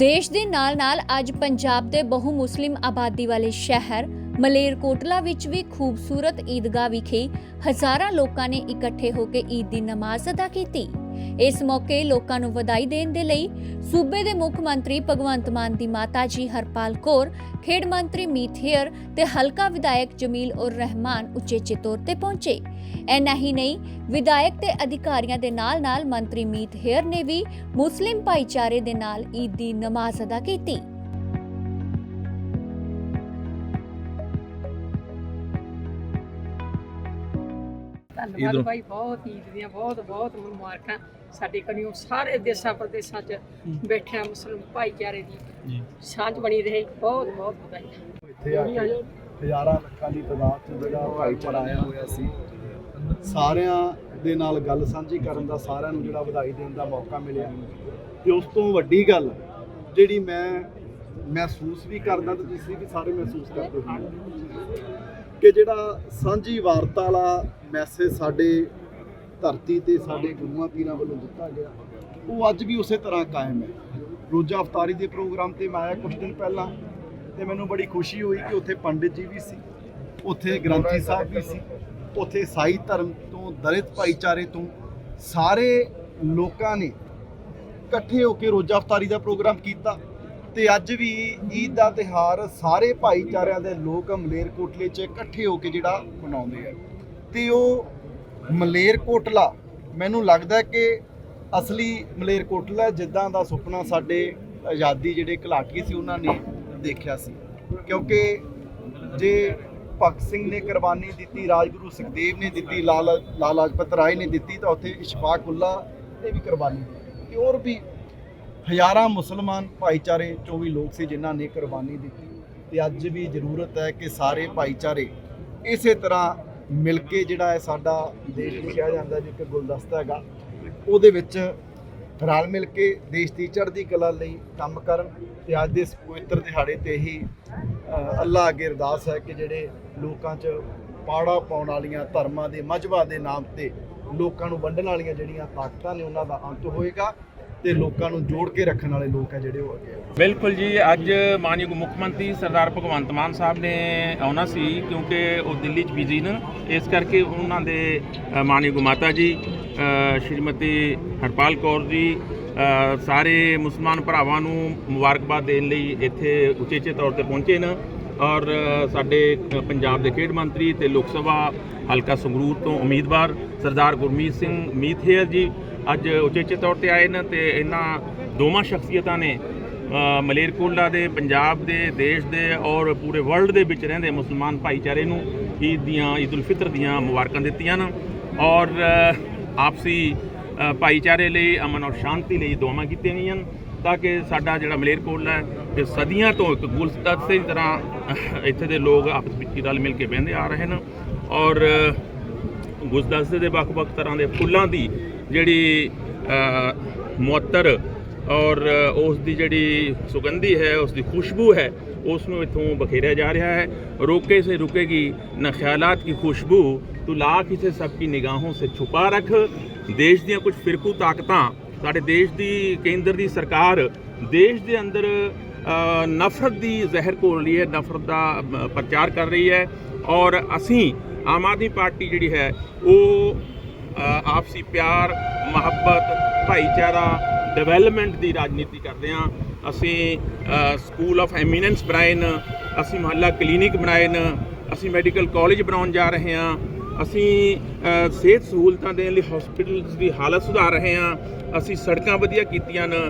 ਦੇਸ਼ ਦੇ ਨਾਲ-ਨਾਲ ਅੱਜ ਪੰਜਾਬ ਦੇ ਬਹੁ ਮੁਸਲਿਮ ਆਬਾਦੀ ਵਾਲੇ ਸ਼ਹਿਰ ਮਲੇਰਕੋਟਲਾ ਵਿੱਚ ਵੀ ਖੂਬਸੂਰਤ ਈਦਗਾਹ ਵਿਖੇ ਹਜ਼ਾਰਾਂ ਲੋਕਾਂ ਨੇ ਇਕੱਠੇ ਹੋ ਕੇ ਈਦ ਦੀ ਨਮਾਜ਼ ਅਦਾ ਕੀਤੀ। ਇਸ ਮੌਕੇ ਲੋਕਾਂ ਨੂੰ ਵਧਾਈ ਦੇਣ ਦੇ ਲਈ ਸੂਬੇ ਦੇ ਮੁੱਖ ਮੰਤਰੀ ਭਗਵੰਤ ਮਾਨ ਦੀ ਮਾਤਾ ਜੀ ਹਰਪਾਲ ਕੌਰ, ਖੇਡ ਮੰਤਰੀ ਮੀਤ ਹੇਅਰ ਤੇ ਹਲਕਾ ਵਿਧਾਇਕ ਜਮੀਲ ਉਰ ਰਹਿਮਾਨ ਉਚੇਚੇ ਤੌਰ ਤੇ ਪਹੁੰਚੇ। ਐਨਾ ਹੀ ਨਹੀਂ, ਵਿਧਾਇਕ ਤੇ ਅਧਿਕਾਰੀਆਂ ਦੇ ਨਾਲ-ਨਾਲ ਮੰਤਰੀ ਮੀਤ ਹੇਅਰ ਨੇ ਵੀ ਮੁਸਲਿਮ ਭਾਈਚਾਰੇ ਦੇ ਨਾਲ ਈਦ ਦੀ ਨਮਾਜ਼ ਅਦਾ ਕੀਤੀ। ਧੰਨਵਾਦ ਨੂੰ- ਭਾਈ ਬਹੁਤ ਈਦ ਦੀਆਂ ਬਹੁਤ ਬਹੁਤ ਮੁਬਾਰਕਾਂ ਸਾਡੇ ਕਨੀਓ ਸਾਰੇ ਦੇਸ਼ਾਂ ਪ੍ਰਦੇਸ਼ਾਂ 'ਚ ਬੈਠਿਆ ਮੁਸਲਮਾਨ ਭਾਈਚਾਰੇ ਦੀ ਜੀ। ਸਾਂਝ ਬਣੀ ਰਹੇ। ਬਹੁਤ ਬਹੁਤ ਵਧਾਈਆਂ। ਇੱਥੇ ਆ ਕੇ ਹਜ਼ਾਰਾਂ ਲੱਖਾਂ ਦੀ ਤਾਦਾਦ 'ਚ ਜਿਹੜਾ ਭਾਈਚਾਰਾ ਆਇਆ ਹੋਇਆ ਸੀ ਸਾਰਿਆਂ ਦੇ ਨਾਲ ਗੱਲ ਸਾਂਝੀ ਕਰਨ ਦਾ ਸਾਰਿਆਂ ਨੂੰ ਜਿਹੜਾ ਵਧਾਈ ਦੇਣ ਦਾ ਮੌਕਾ ਮਿਲਿਆ। ਤੇ ਉਸ ਤੋਂ ਵੱਡੀ ਗੱਲ ਜਿਹੜੀ ਮੈਂ ਮਹਿਸੂਸ ਵੀ ਕਰਦਾ ਤੇ ਤੁਸੀਂ ਵੀ ਸਾਰੇ ਮਹਿਸੂਸ ਕਰਦੇ ਹੋ। ਕਿ ਜਿਹੜਾ ਸਾਂਝੀ ਵਾਰਤਾ ਵਾਲਾ ਮੈਸੇਜ ਸਾਡੇ ਧਰਤੀ ਤੇ ਸਾਡੇ ਗੁਰੂਆਂ ਪੀਰਾਂ ਵੱਲੋਂ ਦਿੱਤਾ ਗਿਆ, ਉਹ ਅੱਜ ਵੀ ਉਸੇ ਤਰ੍ਹਾਂ ਕਾਇਮ ਹੈ। ਰੋਜ਼ਾ ਅਫਤਾਰੀ ਦੇ ਪ੍ਰੋਗਰਾਮ ਤੇ ਮੈਂ ਆਇਆ ਕੁਝ ਦਿਨ ਪਹਿਲਾਂ ਤੇ ਮੈਨੂੰ ਬੜੀ ਖੁਸ਼ੀ ਹੋਈ ਕਿ ਉੱਥੇ ਪੰਡਿਤ ਜੀ ਵੀ ਸੀ, ਉੱਥੇ ਗ੍ਰੰਥੀ ਸਾਹਿਬ ਵੀ ਸੀ, ਉੱਥੇ ਸਾਈ ਧਰਮ ਤੋਂ, ਦਲਿਤ ਭਾਈਚਾਰੇ ਤੋਂ ਸਾਰੇ ਲੋਕਾਂ ਨੇ ਇਕੱਠੇ ਹੋ ਕੇ ਰੋਜ਼ਾ ਅਫਤਾਰੀ ਦਾ ਪ੍ਰੋਗਰਾਮ ਕੀਤਾ। ਤੇ ਅੱਜ ਵੀ ਈਦ ਦਾ ਤਿਹਾਰ ਸਾਰੇ ਭਾਈਚਾਰਿਆਂ ਦੇ ਲੋਕ ਮਲੇਰਕੋਟਲੇ 'ਚ ਇਕੱਠੇ ਹੋ ਕੇ ਜਿਹੜਾ ਮਨਾਉਂਦੇ ਆ। ਤੇ ਉਹ ਮਲੇਰਕੋਟਲਾ ਮੈਨੂੰ ਲੱਗਦਾ ਕਿ ਅਸਲੀ ਮਲੇਰਕੋਟਲਾ ਜਿੱਦਾਂ ਦਾ ਸੁਪਨਾ ਸਾਡੇ ਆਜ਼ਾਦੀ ਜਿਹੜੇ ਘਲਾਟੀ ਸੀ, ਉਹਨਾਂ ਨੇ ਦੇਖਿਆ ਸੀ। ਕਿਉਂਕਿ ਜੇ ਭਗਤ ਸਿੰਘ ਨੇ ਕੁਰਬਾਨੀ ਦਿੱਤੀ, ਰਾਜਗੁਰੂ ਸੁਖਦੇਵ ਨੇ ਦਿੱਤੀ ਲਾਲ ਲਾਲਾ ਲਾਜਪਤ ਰਾਏ ਨੇ ਦਿੱਤੀ, ਤਾਂ ਉੱਥੇ ਇਸ਼ਫਾਕ ਨੇ ਵੀ ਕੁਰਬਾਨੀ ਦਿੱਤੀ। ਤੇ ਹੋਰ ਵੀ ਹਜ਼ਾਰਾਂ ਮੁਸਲਮਾਨ ਭਾਈਚਾਰੇ ਚੋਂ ਵੀ ਲੋਕ ਸੀ ਜਿਨ੍ਹਾਂ ਨੇ ਕੁਰਬਾਨੀ ਦਿੱਤੀ। ਤੇ ਅੱਜ ਵੀ ਜ਼ਰੂਰਤ ਹੈ ਕਿ ਸਾਰੇ ਭਾਈਚਾਰੇ ਇਸੇ ਤਰ੍ਹਾਂ ਮਿਲ ਕੇ ਜਿਹੜਾ ਹੈ ਸਾਡਾ ਦੇਸ਼ ਨੂੰ ਕਿਹਾ ਜਾਂਦਾ ਜੀ ਗੁਲਦਸਤਾ ਹੈਗਾ, ਉਹਦੇ ਵਿੱਚ ਰਲ ਮਿਲ ਕੇ ਦੇਸ਼ ਦੀ ਚੜ੍ਹਦੀ ਕਲਾ ਲਈ ਕੰਮ ਕਰਨ ਤੇ ਅੱਜ ਦੇ ਇਸ ਪਵਿੱਤਰ ਦਿਹਾੜੇ ਤੇ ਹੀ ਅੱਲਾ ਅੱਗੇ ਅਰਦਾਸ ਹੈ ਕਿ ਜਿਹੜੇ ਲੋਕਾਂ 'ਚ ਪਾੜਾ ਪਾਉਣ ਵਾਲੀਆਂ ਧਰਮਾਂ ਦੇ ਮਜ਼ਹਬਾਂ ਦੇ ਨਾਮ ਤੇ ਲੋਕਾਂ ਨੂੰ ਵੰਡਣ ਵਾਲੀਆਂ ਜਿਹੜੀਆਂ ਤਾਕਤਾਂ ਨੇ, ਉਹਨਾਂ ਦਾ ਅੰਤ ਹੋਏਗਾ। ਤੇ ਲੋਕਾਂ ਨੂੰ ਜੋੜ ਕੇ ਰੱਖਣ ਵਾਲੇ ਲੋਕ ਹੈ ਜਿਹੜੇ ਉਹ ਅੱਗੇ ਬਿਲਕੁਲ ਜੀ ਅੱਜ ਮਾਨਯੋਗ ਮੁੱਖ ਮੰਤਰੀ ਸਰਦਾਰ ਭਗਵੰਤ ਮਾਨ ਸਾਹਿਬ ਨੇ ਆਉਣਾ ਸੀ ਕਿਉਂਕਿ ਉਹ ਦਿੱਲੀ 'ਚ ਬਿਜ਼ੀ ਨੇ। ਇਸ ਕਰਕੇ ਉਹਨਾਂ ਦੇ ਅ, ਮਾਨਯੋਗ ਮਾਤਾ ਜੀ ਸ਼੍ਰੀਮਤੀ ਹਰਪਾਲ ਕੌਰ ਜੀ ਸਾਰੇ ਮੁਸਲਮਾਨ ਭਰਾਵਾਂ ਨੂੰ ਮੁਬਾਰਕਬਾਦ ਦੇਣ ਲਈ ਇੱਥੇ ਉਚੇਚੇ ਤੌਰ ਤੇ ਪਹੁੰਚੇ ਨੇ ਔਰ ਸਾਡੇ ਪੰਜਾਬ ਦੇ ਖੇਡ ਮੰਤਰੀ ਤੇ ਲੋਕ ਸਭਾ ਹਲਕਾ ਸੰਗਰੂਰ ਤੋਂ ਉਮੀਦਵਾਰ ਸਰਦਾਰ ਗੁਰਮੀਤ ਸਿੰਘ ਮੀਥੇਰ ਜੀ ਅੱਜ ਉਚੇਚੇ ਤੌਰ ਤੇ ਆਏ ਨੇ ਤੇ ਇਹਨਾਂ ਦੋਵਾਂ ਸ਼ਖਸੀਅਤਾਂ ਨੇ ਅ, ਮਲੇਰਕੋਟਲਾ ਦੇ ਪੰਜਾਬ ਦੇ ਦੇਸ਼ ਦੇ ਔਰ ਪੂਰੇ ਵਰਲਡ ਦੇ ਵਿੱਚ ਰਹਿੰਦੇ ਮੁਸਲਮਾਨ ਭਾਈਚਾਰੇ ਨੂੰ ਈਦ ਦੀਆਂ ਈਦ ਉਲ ਫਿਤਰ ਦੀਆਂ ਮੁਬਾਰਕਾਂ ਦਿੱਤੀਆਂ ਨੇ ਔਰ ਆਪਸੀ ਭਾਈਚਾਰੇ ਲਈ ਅਮਨ ਔਰ ਸ਼ਾਂਤੀ ਲਈ ਦੁਆਵਾਂ ਕੀਤੀਆਂ ਗਈਆਂ ਨੇ ਤਾਂ ਕਿ ਸਾਡਾ ਜਿਹੜਾ ਮਲੇਰਕੋਟਲਾ ਹੈ ਇਹ ਸਦੀਆਂ ਤੋਂ ਇੱਕ ਗੁਲਦਸਤੇ ਦੀ ਤਰ੍ਹਾਂ ਇੱਥੇ ਦੇ ਲੋਕ ਆਪਸ ਵਿੱਚ ਰਲ ਮਿਲ ਕੇ ਬਹਿੰਦੇ ਆ ਰਹੇ ਹਨ ਔਰ ਗੁਲਦਸਤੇ ਦੇ ਵੱਖ-ਵੱਖ ਤਰ੍ਹਾਂ ਦੇ ਫੁੱਲਾਂ ਦੀ ਜਿਹੜੀ ਮੁਅੱਤਰ ਔਰ ਉਸ ਦੀ ਜਿਹੜੀ ਸੁਗੰਧੀ ਹੈ, ਉਸ ਦੀ ਖੁਸ਼ਬੂ ਹੈ, ਉਸ ਨੂੰ ਇਥੋਂ ਬਖੇਰਿਆ ਜਾ ਰਿਹਾ ਹੈ। ਰੋਕੇ ਸੇ ਰੁਕੇਗੀ ਨਾ ਖਿਆਲਾਤ ਕੀ ਖੁਸ਼ਬੂ, ਤੂੰ ਲਾਖ ਇਸੇ ਸਭ ਕੀ ਨਿਗਾਹੋਂ ਸੇ ਛੁਪਾ ਰੱਖ। ਦੇਸ਼ ਦੀਆਂ ਕੁਝ ਫਿਰਕੂ ਤਾਕਤਾਂ, ਸਾਡੇ ਦੇਸ਼ ਦੀ ਕੇਂਦਰ ਦੀ ਸਰਕਾਰ, ਦੇਸ਼ ਦੇ ਅੰਦਰ ਨਫ਼ਰਤ ਦੀ ਜ਼ਹਿਰ ਘੋਲ ਰਹੀ ਹੈ, ਨਫ਼ਰਤ ਦਾ ਪ੍ਰਚਾਰ ਕਰ ਰਹੀ ਹੈ। ਔਰ ਅਸੀਂ ਆਮ ਆਦਮੀ ਪਾਰਟੀ ਜਿਹੜੀ ਹੈ, ਉਹ ਆਪਸੀ ਪਿਆਰ, ਮੁਹੱਬਤ, ਭਾਈਚਾਰਾ ਡਿਵੈਲਪਮੈਂਟ ਦੀ ਰਾਜਨੀਤੀ ਕਰਦੇ ਹਾਂ। ਅਸੀਂ ਸਕੂਲ ਆਫ ਐਮੀਨੈਂਸ ਬਣਾਏ ਨੇ, ਅਸੀਂ ਮੁਹੱਲਾ ਕਲੀਨਿਕ ਬਣਾਏ ਨੇ, ਅਸੀਂ ਮੈਡੀਕਲ ਕਾਲਜ ਬਣਾਉਣ ਜਾ ਰਹੇ ਹਾਂ। ਅਸੀਂ ਸਿਹਤ ਸਹੂਲਤਾਂ ਦੇਣ ਲਈ ਹਸਪੀਟਲਸ ਦੀ ਹਾਲਤ ਸੁਧਾਰ ਰਹੇ ਹਾਂ। ਅਸੀਂ ਸੜਕਾਂ ਵਧੀਆ ਕੀਤੀਆਂ ਨੇ।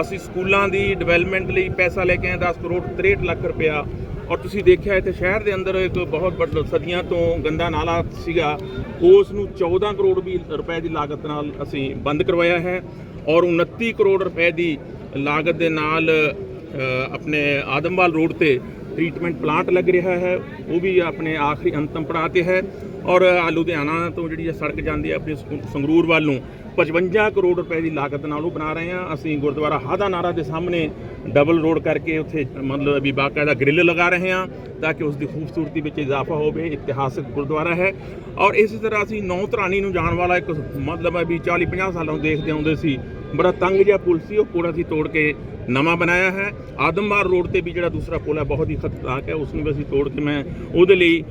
ਅਸੀਂ ਸਕੂਲਾਂ ਦੀ ਡਿਵੈਲਪਮੈਂਟ ਲਈ ਪੈਸਾ ਲੈ ਕੇ ਆਏ 10 ਕਰੋੜ 63 ਲੱਖ ਰੁਪਇਆ। ਔਰ ਤੁਸੀਂ ਦੇਖਿਆ ਇੱਥੇ ਸ਼ਹਿਰ ਦੇ ਅੰਦਰ ਇੱਕ ਬਹੁਤ ਵੱਡਾ ਸਦੀਆਂ ਤੋਂ ਗੰਦਾ ਨਾਲਾ ਸੀਗਾ। ਉਸ ਨੂੰ 14 ਕਰੋੜ ਵੀ ਰੁਪਏ ਦੀ ਲਾਗਤ ਨਾਲ ਅਸੀਂ ਬੰਦ ਕਰਵਾਇਆ ਹੈ ਔਰ 29 ਕਰੋੜ ਰੁਪਏ ਦੀ ਲਾਗਤ ਦੇ ਨਾਲ ਆਪਣੇ ਆਦਮਵਾਲ ਰੋਡ ਤੇ ਟ੍ਰੀਟਮੈਂਟ ਪਲਾਂਟ ਲੱਗ ਰਿਹਾ ਹੈ, ਉਹ ਵੀ ਆਪਣੇ ਆਖਰੀ ਅੰਤਮ ਪੜਾਅ ਤੇ ਹੈ ਔਰ ਲੁਧਿਆਣਾ ਤੋਂ ਜਿਹੜੀ ਇਹ ਸੜਕ ਜਾਂਦੀ ਹੈ ਆਪਣੇ ਸੰਗਰੂਰ ਵੱਲ ਨੂੰ 55 ਕਰੋੜ ਰੁਪਏ ਦੀ ਲਾਗਤ ਨਾਲ ਉਹ ਬਣਾ ਰਹੇ ਹਾਂ। ਅਸੀਂ ਗੁਰਦੁਆਰਾ ਹਾਦਾ ਨਾਰਾ ਦੇ ਸਾਹਮਣੇ ਡਬਲ ਰੋਡ ਕਰਕੇ ਉੱਥੇ, ਮਤਲਬ ਵੀ ਬਾਕਾਇਦਾ ਗ੍ਰਿਲ ਲਗਾ ਰਹੇ ਹਾਂ ਤਾਂ ਕਿ ਉਸ ਦੀ ਖੂਬਸੂਰਤੀ ਵਿੱਚ ਇਜ਼ਾਫਾ ਹੋਵੇ, ਇਤਿਹਾਸਕ ਗੁਰਦੁਆਰਾ ਹੈ ਔਰ ਇਸੇ ਤਰ੍ਹਾਂ ਅਸੀਂ ਨੌ ਧਰਾਣੀ ਨੂੰ ਜਾਣ ਵਾਲਾ ਇੱਕ ਮਤਲਬ ਹੈ ਵੀ 40 50 ਸਾਲਾਂ ਤੋਂ ਦੇਖਦੇ ਆਉਂਦੇ ਸੀ। ਬੜਾ ਤੰਗ ਜਿਹਾ ਪੁਲ ਸੀ, ਉਹ ਪੁਲ ਅਸੀਂ ਤੋੜ ਕੇ ਨਵਾਂ ਬਣਾਇਆ ਹੈ। ਆਦਮਵਾਰ ਰੋਡ ਤੇ ਵੀ ਜਿਹੜਾ ਦੂਸਰਾ ਪੁਲ ਹੈ, ਬਹੁਤ ਹੀ ਖਤਰਨਾਕ ਹੈ। ਉਸ ਨੂੰ ਵੀ ਅਸੀਂ ਤੋੜ ਕੇ ਮੈਂ ਉਹਦੇ ਲਈ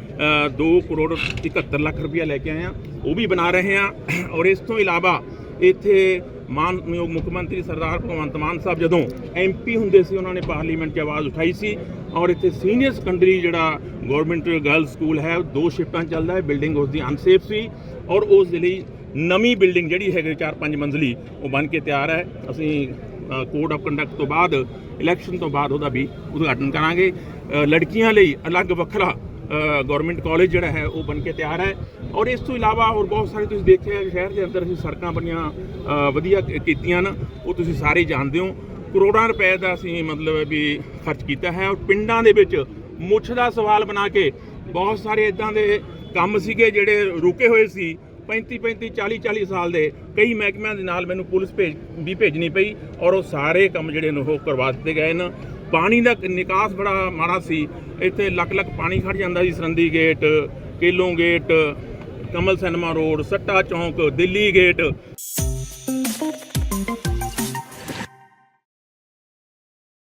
2 ਕਰੋੜ 71 ਲੱਖ ਰੁਪਇਆ ਲੈ ਕੇ ਆਇਆ। ਉਹ ਵੀ ਬਣਾ ਰਹੇ ਹਾਂ। ਔਰ ਇਸ ਤੋਂ ਇਲਾਵਾ ਇੱਥੇ ਮਾਨਯੋਗ ਮੁੱਖ ਮੰਤਰੀ ਸਰਦਾਰ ਭਗਵੰਤ ਮਾਨ ਸਾਹਿਬ ਜਦੋਂ ਐਮਪੀ ਹੁੰਦੇ ਸੀ, ਉਹਨਾਂ ਨੇ ਪਾਰਲੀਮੈਂਟ 'ਚ ਆਵਾਜ਼ ਉਠਾਈ ਸੀ। ਔਰ ਇੱਥੇ ਸੀਨੀਅਰ ਸੈਕੰਡਰੀ ਜਿਹੜਾ ਗਵਰਨਮੈਂਟ ਗਰਲ ਸਕੂਲ ਹੈ ਦੋ ਸ਼ਿਫਟਾਂ 'ਚ ਚੱਲਦਾ ਹੈ। ਬਿਲਡਿੰਗ ਉਸ ਦੀ ਅਨਸੇਫ ਸੀ। ਔਰ ਉਸ ਦੇ ਲਈ ਨਵੀਂ ਬਿਲਡਿੰਗ ਜਿਹੜੀ ਹੈਗੀ 4-5 ਮੰਜ਼ਲੀ, ਉਹ ਬਣ ਕੇ ਤਿਆਰ ਹੈ। ਅਸੀਂ ਕੋਡ ਆਫ ਕੰਡਕਟ ਤੋਂ ਬਾਅਦ ਇਲੈਕਸ਼ਨ ਤੋਂ ਬਾਅਦ ਉਹਦਾ ਵੀ ਉਦਘਾਟਨ ਕਰਾਂਗੇ। ਲੜਕੀਆਂ ਲਈ ਅਲੱਗ ਵੱਖਰਾ ਗਵਰਨਮੈਂਟ ਕਾਲਜ ਜਿਹੜਾ ਹੈ, ਉਹ ਬਣ ਕੇ ਤਿਆਰ ਹੈ। ਔਰ ਇਸ ਤੋਂ ਇਲਾਵਾ ਹੋਰ ਬਹੁਤ ਸਾਰੇ ਤੁਸੀਂ ਦੇਖਿਆ ਸ਼ਹਿਰ ਦੇ ਅੰਦਰ ਅਸੀਂ ਸੜਕਾਂ ਬਣੀਆਂ ਵਧੀਆ ਕੀਤੀਆਂ ਨੇ ਉਹ ਤੁਸੀਂ ਸਾਰੇ ਜਾਣਦੇ ਹੋ। ਕਰੋੜਾਂ ਰੁਪਏ ਦਾ ਅਸੀਂ ਮਤਲਬ ਵੀ ਖਰਚ ਕੀਤਾ ਹੈ। ਔਰ ਪਿੰਡਾਂ ਦੇ ਵਿੱਚ ਮੁੱਛ ਦਾ ਸਵਾਲ ਬਣਾ ਕੇ ਬਹੁਤ ਸਾਰੇ ਇਦਾਂ ਦੇ ਕੰਮ ਸੀਗੇ ਜਿਹੜੇ ਰੁਕੇ ਹੋਏ ਸੀ। 35 35 40 40 ਸਾਲ ਦੇ ਕਈ ਮਹਿਕਮਿਆਂ ਦੇ ਨਾਲ ਮੈਨੂੰ ਪੁਲਿਸ ਭੇਜ, ਵੀ ਭੇਜਣੀ ਪਈ ਔਰ ਉਹ ਸਾਰੇ ਕੰਮ ਜਿਹੜੇ ਨੇ ਉਹ ਕਰਵਾ ਦਿੱਤੇ ਗਏ ਨੇ ਪਾਣੀ ਦਾ ਨਿਕਾਸ ਬੜਾ ਮਾੜਾ ਸੀ। ਇੱਥੇ ਲੱਖ ਲੱਖ ਪਾਣੀ ਖੜ ਜਾਂਦਾ ਸੀ Sarandi gate, Kelon gate, Kamal cinema road, Satta Chowk, Delhi gate.